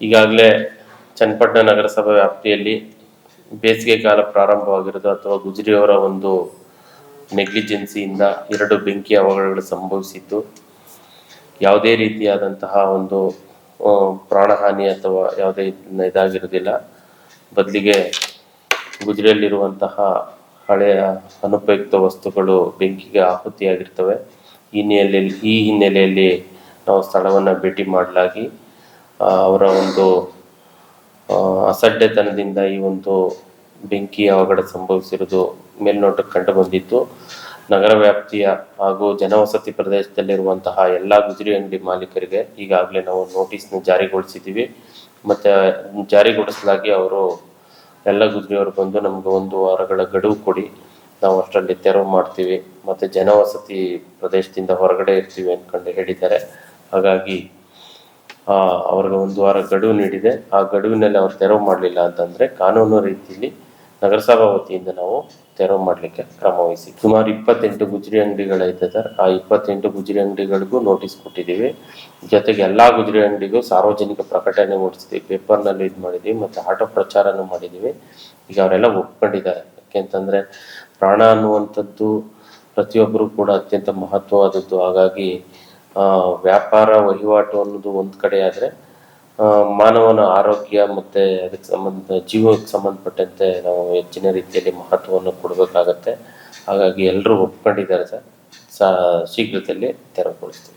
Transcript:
ಈಗಾಗಲೇ ಚನ್ನಪಟ್ಟಣ ನಗರಸಭೆ ವ್ಯಾಪ್ತಿಯಲ್ಲಿ ಬೇಸಿಗೆ ಕಾಲ ಪ್ರಾರಂಭವಾಗಿರೋದು ಅಥವಾ ಗುಜರಿಯವರ ಒಂದು ನೆಗ್ಲಿಜೆನ್ಸಿಯಿಂದ ಎರಡು ಬೆಂಕಿ ಅವಘಡಗಳು ಸಂಭವಿಸಿದ್ದು, ಯಾವುದೇ ರೀತಿಯಾದಂತಹ ಒಂದು ಪ್ರಾಣಹಾನಿ ಅಥವಾ ಯಾವುದೇ ಇದಾಗಿರೋದಿಲ್ಲ ಬದಲಿಗೆ ಗುಜರಿಯಲ್ಲಿರುವಂತಹ ಹಳೆಯ ಅನುಪಯುಕ್ತ ವಸ್ತುಗಳು ಬೆಂಕಿಗೆ ಆಹುತಿಯಾಗಿರ್ತವೆ. ಈ ಹಿನ್ನೆಲೆಯಲ್ಲಿ ಈ ಹಿನ್ನೆಲೆಯಲ್ಲಿ ನಾವು ಸ್ಥಳವನ್ನು ಭೇಟಿ ಮಾಡಲಾಗಿ ಅವರ ಒಂದು ಅಸಡ್ಡೆತನದಿಂದ ಈ ಒಂದು ಬೆಂಕಿ ಅವಘಡ ಸಂಭವಿಸಿರುವುದು ಮೇಲ್ನೋಟಕ್ಕೆ ಕಂಡು ಬಂದಿತ್ತು ನಗರ ವ್ಯಾಪ್ತಿಯ ಹಾಗೂ ಜನವಸತಿ ಪ್ರದೇಶದಲ್ಲಿರುವಂತಹ ಎಲ್ಲ ಗುಜರಿ ಅಂಗಡಿ ಮಾಲೀಕರಿಗೆ ಈಗಾಗಲೇ ನಾವು ನೋಟಿಸ್ನ ಜಾರಿಗೊಳಿಸಿದ್ದೀವಿ. ಮತ್ತು ಜಾರಿಗೊಳಿಸಲಾಗಿ ಅವರು, ಎಲ್ಲ ಗುಜರಿಯವರು ಬಂದು ನಮಗೆ ಒಂದು ವಾರಗಳ ಗಡುವು ಕೊಡಿ. ನಾವು ಅಷ್ಟರಲ್ಲಿ ತೆರವು ಮಾಡ್ತೀವಿ. ಮತ್ತು ಜನವಸತಿ ಪ್ರದೇಶದಿಂದ ಹೊರಗಡೆ ಇರ್ತೀವಿ ಅಂದ್ಕೊಂಡು ಹೇಳಿದ್ದಾರೆ. ಹಾಗಾಗಿ ಅವ್ರಿಗೆ ಒಂದು ವಾರ ಗಡುವು ನೀಡಿದೆ. ಆ ಗಡುವಿನಲ್ಲಿ ಅವ್ರು ತೆರವು ಮಾಡಲಿಲ್ಲ ಅಂತಂದರೆ ಕಾನೂನು ರೀತಿಯಲ್ಲಿ ನಗರಸಭಾ ವತಿಯಿಂದ ನಾವು ತೆರವು ಮಾಡಲಿಕ್ಕೆ ಕ್ರಮ ವಹಿಸಿ. ಸುಮಾರು ಇಪ್ಪತ್ತೆಂಟು ಗುಜರಿ ಅಂಗಡಿಗಳೈತೆ ಸರ್. ಆ ಇಪ್ಪತ್ತೆಂಟು ಗುಜರಿ ಅಂಗಡಿಗಳಿಗೂ ನೋಟಿಸ್ ಕೊಟ್ಟಿದ್ದೀವಿ. ಜೊತೆಗೆ ಎಲ್ಲ ಗುಜರಿ ಅಂಗಡಿಗೂ ಸಾರ್ವಜನಿಕ ಪ್ರಕಟಣೆ ಮೂಡಿಸಿದ್ವಿ ಪೇಪರ್ನಲ್ಲಿ ಇದು ಮಾಡಿದ್ದೀವಿ ಮತ್ತು ಆಟೋ ಪ್ರಚಾರನೂ ಮಾಡಿದ್ದೀವಿ ಈಗ ಅವರೆಲ್ಲ ಒಪ್ಕೊಂಡಿದ್ದಾರೆ. ಯಾಕೆಂತಂದರೆ ಪ್ರಾಣ ಅನ್ನುವಂಥದ್ದು ಪ್ರತಿಯೊಬ್ಬರು ಕೂಡ ಅತ್ಯಂತ ಮಹತ್ವವಾದದ್ದು. ಹಾಗಾಗಿ ವ್ಯಾಪಾರ, ವಹಿವಾಟು ಅನ್ನೋದು ಒಂದು ಕಡೆ ಆದರೆ ಮಾನವನ ಆರೋಗ್ಯ ಮತ್ತು ಅದಕ್ಕೆ ಸಂಬಂಧ, ಜೀವಕ್ಕೆ ಸಂಬಂಧಪಟ್ಟಂತೆ ನಾವು ಹೆಚ್ಚಿನ ರೀತಿಯಲ್ಲಿ ಮಹತ್ವವನ್ನು ಕೊಡಬೇಕಾಗತ್ತೆ. ಹಾಗಾಗಿ ಎಲ್ಲರೂ ಒಪ್ಕೊಂಡಿದ್ದಾರೆ ಸರ್. ಸಾ, ಶೀಘ್ರದಲ್ಲಿ ತೆರವುಗೊಳಿಸ್ತೀವಿ